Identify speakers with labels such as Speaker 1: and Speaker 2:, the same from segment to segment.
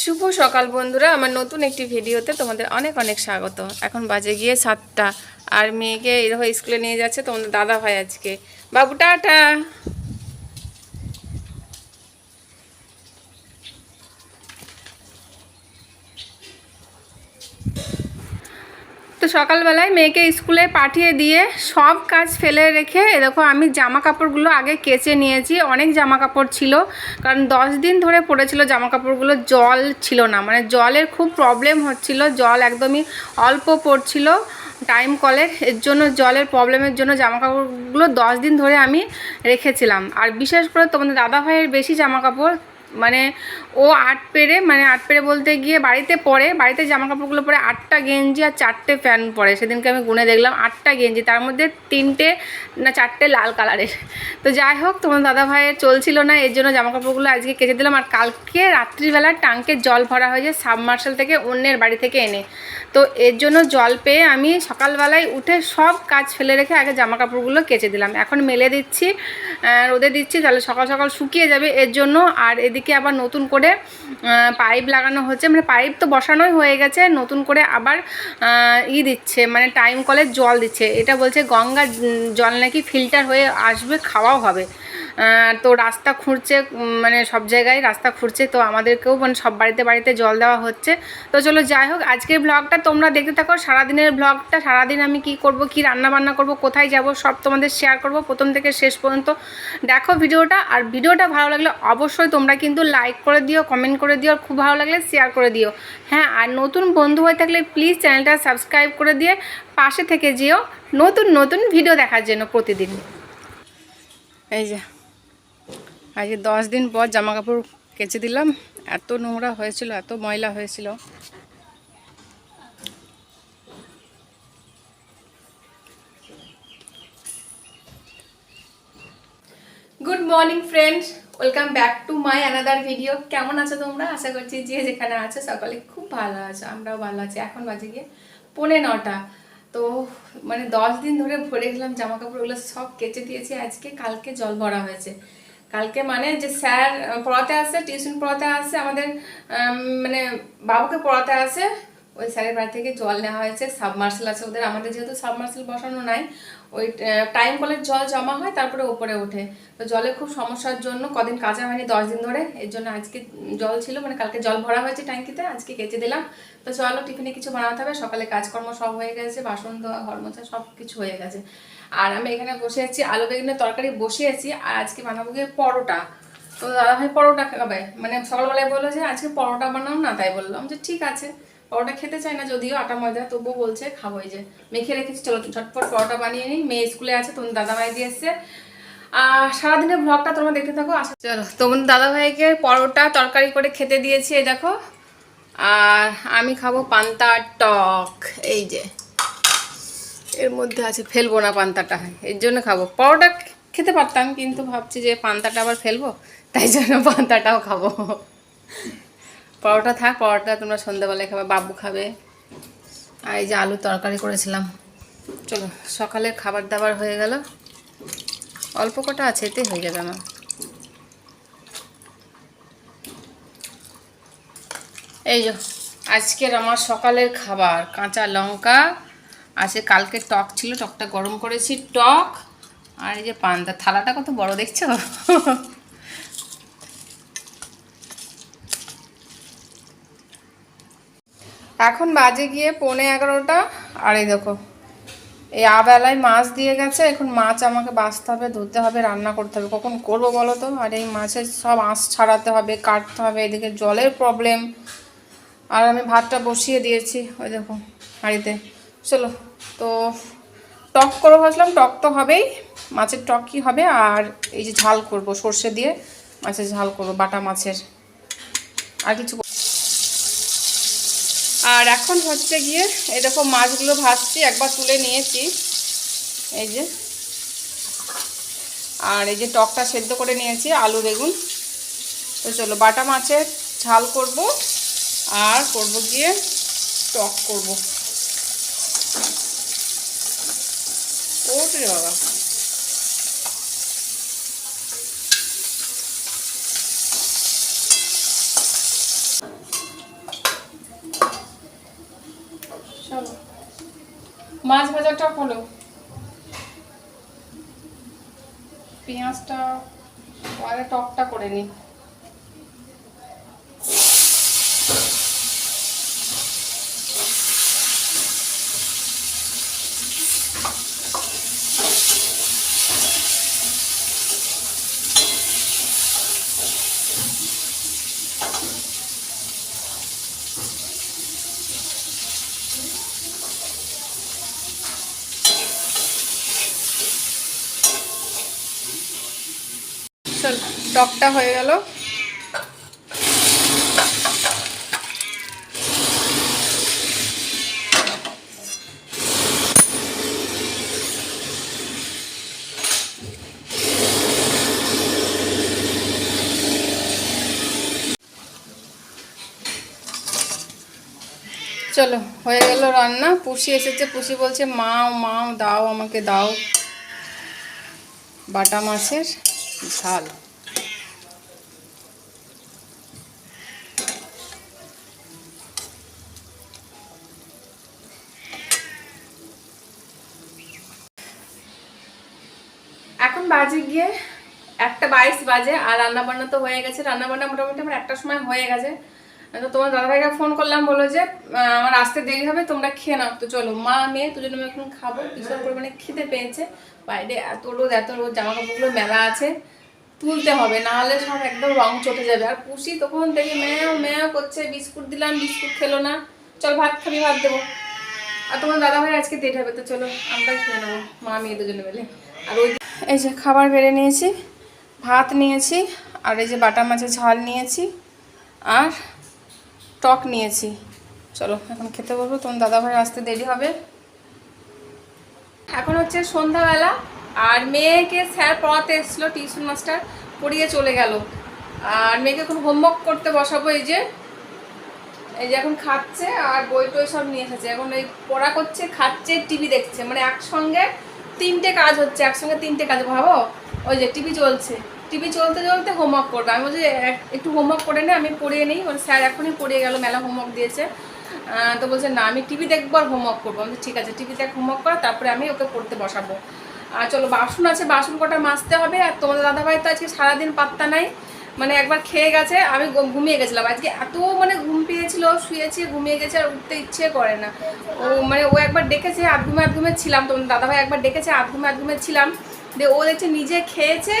Speaker 1: শুভ সকাল বন্ধুরা, আমার নতুন একটি ভিডিওতে তোমাদের অনেক অনেক স্বাগত। এখন বাজে গিয়ে সাতটা, আর মেয়েকে এরকম স্কুলে নিয়ে যাচ্ছে তোমাদের দাদা ভাই আজকে। বাবু, টাটা! সকালবেলায় মেয়েকে স্কুলে পাঠিয়ে দিয়ে সব কাজ ফেলে রেখে দেখো আমি জামা কাপড়গুলো আগে কেচে নিয়েছি, অনেক জামা কাপড় ছিল। কারণ দশ দিন ধরে পড়েছিল জামা কাপড়গুলো জল ছিল না। মানে জলের খুব প্রবলেম হচ্ছিল, জল একদমই অল্প পড়ছিল টাইম কলের এর জন্য জলের প্রবলেমের জন্য জামা কাপড়গুলো দশ দিন ধরে আমি রেখেছিলাম। আর বিশেষ করে তোমাদের দাদাভাইয়ের বেশি জামা কাপড় মানে ও আট পেরে মানে আট পেরে বলতে গিয়ে বাড়িতে পরে বাড়িতে জামা কাপড়গুলো পরে আটটা গেঞ্জি আর চারটে ফ্যান পরে। সেদিনকে আমি গুনে দেখলাম আটটা গেঞ্জি, তার মধ্যে তিনটে না চারটে লাল কালারের। তো যাই হোক, তোমার দাদা ভাইয়ের চলছিল না, এর জন্য জামা কাপড়গুলো আজকে কেচে দিলাম। আর কালকে রাত্রিবেলা টাঙ্কে জল ভরা হয়েছে সাবমার্শাল থেকে অন্যের বাড়ি থেকে এনে। তো এর জন্য জল পেয়ে আমি সকালবেলায় উঠে সব কাজ ফেলে রেখে আগে জামা কাপড়গুলো কেচে দিলাম। এখন মেলে দিচ্ছি রোদে দিচ্ছি, তাহলে সকাল সকাল শুকিয়ে যাবে এর জন্য। আর এদিকে আবার নতুন করে আহ, পাইপ লাগানো হচ্ছে। মানে পাইপ তো বসানোই হয়ে গেছে নতুন করে আবার ই দিচ্ছে মানে টাইম কলের জল দিচ্ছে। এটা বলছে গঙ্গার জল নাকি ফিল্টার হয়ে আসবে খাওয়াও হবে। তো রাস্তা খুঁড়ছে মানে সব জায়গায় রাস্তা খুঁড়ছে, তো আমাদেরকেও মানে সব বাড়িতে বাড়িতে জল দেওয়া হচ্ছে। তো চলো যাই হোক, আজকের ব্লগটা তোমরা দেখতে থাকো, সারাদিনের ব্লগটা সারাদিন আমি কি করব, কি রান্না বান্না করব, কোথায় যাব, সব তোমাদের শেয়ার করব প্রথম থেকে শেষ পর্যন্ত। দেখো ভিডিওটা, আর ভিডিওটা ভালো লাগলে অবশ্যই তোমরা কিন্তু লাইক করে দিও কমেন্ট করে দিও, আর খুব ভালো লাগলে শেয়ার করে দিও। হ্যাঁ আর নতুন বন্ধু হয়ে থাকলে প্লিজ চ্যানেলটা সাবস্ক্রাইব করে দিয়ে পাশে থেকে যেও নতুন নতুন ভিডিও দেখার জন্য প্রতিদিন। এই যে। আজকে দশ দিন পর জামা কাপড় কেচে দিলাম। এত নোংরা হয়েছিল, এত ময়লা হয়েছিল। Good morning friends welcome back to my another video কেমন আছো তোমরা? আশা করছি যে যেখানে আছো সকালে খুব ভালো আছো। আমরাও ভালো আছি। এখন বাজে গিয়ে পৌনে নটা। তো মানে দশ দিন ধরে ভরে গেলাম জামা কাপড়গুলো সব কেচে দিয়েছি। আজকে কালকে জল ভরা হয়েছে। কালকে মানে যে স্যার পড়াতে আসে টিউশন পড়াতে আসে আমাদের মানে বাবুকে পড়াতে আসে। ওই স্যারের বাড়ি থেকে জল নেওয়া হয়েছে সাবমার্সেল আছে ওদের। আমাদের যেহেতু সাবমার্সেল বসানো নাই, ওই টাইম কলের জল জমা হয়, তারপরে ওপরে ওঠে। তো জলে খুব সমস্যার জন্য কদিন কাজা হয়নি, দশ দিন ধরে। এর জন্য আজকে জল ছিল মানে কালকে জল ভরা হয়েছে ট্যাঙ্কিতে, আজকে কেচে দিলাম। তো চলো, টিফিনে কিছু বানাতে হবে, সকালে কাজকর্ম সব হয়ে গেছে, বাসন ধোয়া ঘর মোছা সব কিছু হয়ে গেছে। আর আমি এখানে বসে আছি, আলু বেগুনের তরকারি বসিয়েছি আর আজকে বানাবো গিয়ে পরোটা। তো দাদা ভাই পরোটা খাবে। মানে সকালবেলায় বলল যে, আজকে পরোটা বানাও না? তাই বললাম যে, ঠিক আছে। পরোটা খেতে চাই না, যদিও আটা ময়দা, তবুও বলছে খাব এই যে। মেখে রেখেছি, চলো ঝটপট পরোটা বানিয়ে নিই। মেয়ে স্কুলে আছে তোমার দাদা ভাই দিয়ে আর সারাদিনের ব্লগটা তোমরা দেখতে থাকো, আশা চলো তোমার দাদা ভাইকে পরোটা তরকারি করে খেতে দিয়েছি, এই দেখো। আর আমি খাব পান্তা টক, এই যে। এর মধ্যে আছে, ফেলব না পান্তাটা। এর জন্য খাব। পরোটা খেতে পারতাম, কিন্তু ভাবছি যে পান্তাটা আবার ফেলব, তাই জন্য পান্তাটাও খাব। পরোটা থাক পরোটা তোমরা সন্ধ্যাবেলায় খাবে, বাবু খাবে। আর এই যে আলু তরকারি করেছিলাম। চলো, সকালের খাবার দাবার হয়ে গেল। অল্প কটা আছে, এতেই হয়ে যাবে আমার। এই যে, আজকের আমার সকালের খাবার, কাঁচা লঙ্কা আছে কালকে টক ছিল, টকটা গরম করেছি, টক, আর এই যে পান্তা, থালাটা কত বড় দেখছ? এখন বাজে গিয়ে পৌনে এগারোটা। আর এই দেখো, এই আবেলায় মাছ দিয়ে গেছে। এখন মাছ আমাকে বাছতে হবে ধুতে হবে, রান্না করতে হবে। কখন করব বলো তো? আর এই মাছের সব আঁশ ছাড়াতে হবে, কাটতে হবে, এদিকে জলের প্রবলেম আর আমি ভাতটা বসিয়ে দিয়েছি, ওই দেখো, হাঁড়িতে। চলো, তো টক করে ভাবছিলাম টক তো হবেই। মাছের টক কি হবে, আর এই যে ঝাল করব, সর্ষে দিয়ে মাছের ঝাল করব, বাটা মাছের। আর কিছু এখন হচ্ছে গিয়ে এরকম মাছগুলো ভাজছি, একবার তুলে নিয়েছি। এই যে। আর এই যে টকটা সেদ্ধ করে নিয়েছি, আলু, বেগুন। তো চলো, বাটা মাছের ঝাল করব, আর করব গিয়ে টক করব। ওরে বাবা। মাছ ভাজাটা হলো। পেঁয়াজটা টকটা করে নিই চল টকটা হয়ে গেল। চলো, হয়ে গেল রান্না। পুষি এসেছে, পুষি বলছে, মাও মাও, দাও আমাকে, দাও। বাটা মাছের ঝাল। এখন বাজে গিয়ে একটা বাইশ বাজে, আর রান্না বান্না তো হয়ে গেছে। রান্না বান্না মোটামুটি আমার একটা সময় হয়ে গেছে। তো তোমার দাদাভাইকে ফোন করলাম বলো যে আমার আসতে দেরি হবে, তোমরা খেয়ে নাও। তো চলো, মা, মেয়ে দুজন আমি এখন খাব। ভীষণ পরিমাণে খিদে পেয়েছে। বাইরে এত রোদ এত রোদ জামা কাপড়গুলো মেলা আছে। তুলতে হবে না হলে সব একদম রং চটে যাবে। আর পুষি তখন দেখি ম্যাও ম্যাও করছে, বিস্কুট দিলাম, বিস্কুট খেলো না। চল, ভাত খাবি, ভাত দেবো। আর তোমার দাদা ভাই আজকে দেরি হবে, তো চলো আমরা খেয়ে নেব, মা, মেয়ে দুজনে মিলে। আর ওই এই যে খাবার বেড়ে নিয়েছি, ভাত নিয়েছি, আর এই যে বাটা মাছের ঝাল নিয়েছি, আর টক নিয়েছি। চলো, এখন খেতে বলব তোমার দাদা ভাই আসতে দেরি হবে। এখন হচ্ছে সন্ধ্যাবেলা, আর মেয়েকে স্যার পড়াতে এসেছিল, টিউশন মাস্টার পড়িয়ে চলে গেল। আর মেয়েকে এখন হোমওয়ার্ক করতে বসাবো, এই যে। এই যে এখন খাচ্ছে, আর বই টই সব নিয়ে এসেছে। এখন এই পড়া করছে, খাচ্ছে, টিভি দেখছে। মানে একসঙ্গে তিনটে কাজ হচ্ছে, একসঙ্গে তিনটে কাজ ভাবো। ওই যে টিভি চলছে। টিভি চলতে চলতে হোমওয়ার্ক করবে। আমি বলছি, এক- একটু হোমওয়ার্ক করে নে, আমি পড়িয়ে নিই। মানে স্যার, এখনই পড়িয়ে গেল, মেলা হোমওয়ার্ক দিয়েছে। তো বলছে, না, আমি টিভি দেখব আর হোমওয়ার্ক করব। আমি ঠিক আছে, টিভি দেখ হোমওয়ার্ক কর, তারপরে আমি ওকে পড়তে বসাবো। আর চলো, বাসন আছে, বাসন কটা মাজতে হবে। আর তোমাদের দাদাভাই তো আজকে সারাদিন পাত্তা নাই। মানে একবার খেয়ে গেছে, আমি ঘুমিয়ে গেছিলাম। আজকে এত মানে ঘুম পেয়েছিল, শুয়েছি, ঘুমিয়ে গেছে, আর উঠতে ইচ্ছে করে না। ও মানে ও একবার ডেকেছে আধ ঘুমে আধ ঘুমে ছিলাম, তোমার দাদাভাই একবার ডেকেছে আধ ঘুমে আধ ঘুমে ছিলাম। দিয়ে ও দেখছে নিজে খেয়েছে,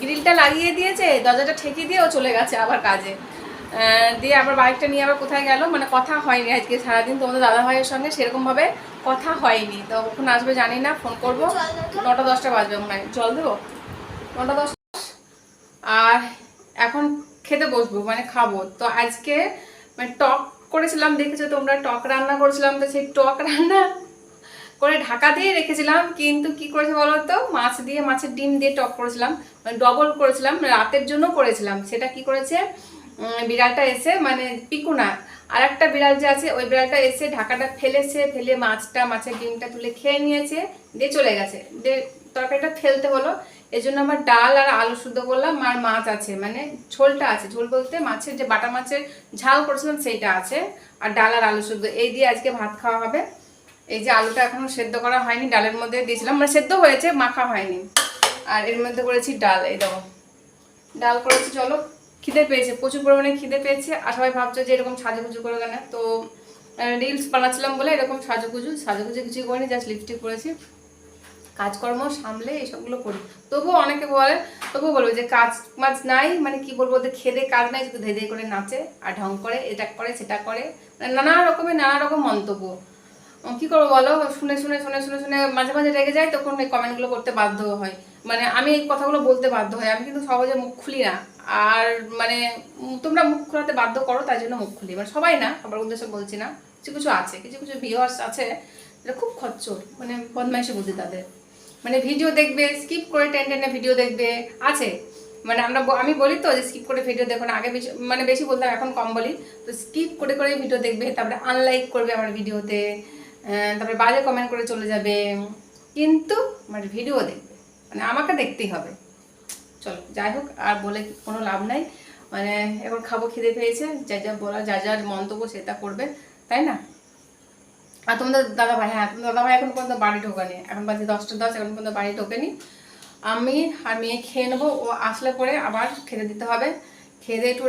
Speaker 1: গ্রিলটা লাগিয়ে দিয়েছে, দরজাটা ঠেকিয়ে দিয়ে ও চলে গেছে আবার কাজে। দিয়ে আবার বাইকটা নিয়ে আবার কোথায় গেল? মানে কথা হয়নি আজকে, সারাদিন তোমাদের দাদা ভাইয়ের সঙ্গে সেরকমভাবে কথা হয়নি। তো কখন আসবে জানি না, ফোন করব। নটা দশটা বাজবে মনে হয়। জল দেবো? নটা দশটা আর এখন খেতে বসবো মানে খাব। তো আজকে মানে টক করেছিলাম, দেখেছ তোমরা? টক রান্না করেছিলাম, তো সেই টক রান্না করে ঢাকা দিয়ে রেখেছিলাম, কিন্তু কি করেছে বলো তো? মাছ দিয়ে, মাছের ডিম দিয়ে টক করেছিলাম মানে ডবল করেছিলাম, রাতের জন্য করেছিলাম। সেটা কি করেছে? বিড়ালটা এসে মানে পিকুনা আর একটা বিড়াল যে আছে, ওই বিড়ালটা এসে ঢাকাটা ফেলেছে, ফেলে মাছটা, মাছের ডিমটা তুলে খেয়ে নিয়েছে, দিয়ে চলে গেছে। দিয়ে তরকারিটা ফেলতে হলো জন্য আমার ডাল আর আলু শুদ্ধ করলাম আর মাছ আছে মানে ঝোলটা আছে। ঝোল বলতে মাছের যে বাটা মাছের ঝাল করেছিলাম সেইটা আছে, আর ডাল আর আলু শুদ্ধ এই দিয়ে আজকে ভাত খাওয়া হবে। এই যে আলুটা এখনও সেদ্ধ করা হয়নি, ডালের মধ্যে দিয়েছিলাম মানে সেদ্ধ হয়েছে, মাখা হয়নি। আর এর মধ্যে করেছি ডাল, এই দেখো। ডাল করেছি, চলো। খিদে পেয়েছে, প্রচুর পরিমাণে খিদে পেয়েছে, আর সবাই ভাবছ যে এরকম সাজুগুজু করে কেন? তো রিলস বানাচ্ছিলাম বলে এরকম সাজুগুজু সাজুগুজু কিছুই করিনি জাস্ট লিপস্টিক করেছি কাজকর্ম সামলে এসবগুলো করি। তবুও অনেকে বলে, তবুও বলব যে কাজ মাজ নাই মানে কি বলব ওদের খেদে কাজ নাই, শুধু ধেদে করে নাচে আর ঢং করে, এটা করে, সেটা করে। মানে নানা রকমের, নানা রকম মন্তব্য। কি করব বলো? শুনে শুনে শুনে শুনে শুনে মাঝে মাঝে রেগে যায়, তখন এই কমেন্টগুলো করতে বাধ্য হয়। মানে আমি এই কথাগুলো বলতে বাধ্য হই আমি কিন্তু সহজে মুখ খুলি না। আর মানে তোমরা মুখ খোলাতে বাধ্য করো, তাই জন্য মুখ খুলি। মানে সবাই না, সবার উদ্দেশ্যে বলছি না। কিছু কিছু আছে, কিছু কিছু ভিউয়ার্স আছে যেটা খুব খচ্চর মানে বদমাইশি বুদ্ধি তাদের। মানে ভিডিও দেখবে স্কিপ করে টেন টেনে ভিডিও দেখবে, আছে। মানে আমরা আমি বলি তো যে স্কিপ করে ভিডিও দেখো না, আগে বেশি মানে বেশি বলতাম, এখন কম বলি। তো স্কিপ করে করে ভিডিও দেখবে, তারপরে আনলাইক করবে আমার ভিডিওতে তারপরে বাজে কমেন্ট করে চলে যাবে। কিন্তু মানে ভিডিও দেখবে মানে আমাকে দেখতেই হবে। চলো, যাই হোক, আর বলে কোনো লাভ নাই। মানে এখন খাব, খিদে পেয়েছে, যা যা বলা যা যার মন্তব্য সেটা করবে, তাই না? আর তোমাদের দাদা ভাই হ্যাঁ তোমার দাদা ভাই এখন পর্যন্ত বাড়ি ঢোকেনি। এখন বাজে দশটা দশ, এখন পর্যন্ত বাড়ি ঢোকেনি। আমি আর মেয়ে খেয়ে নেব। ও আসলে পরে আবার খেতে দিতে হবে। খেয়ে একটু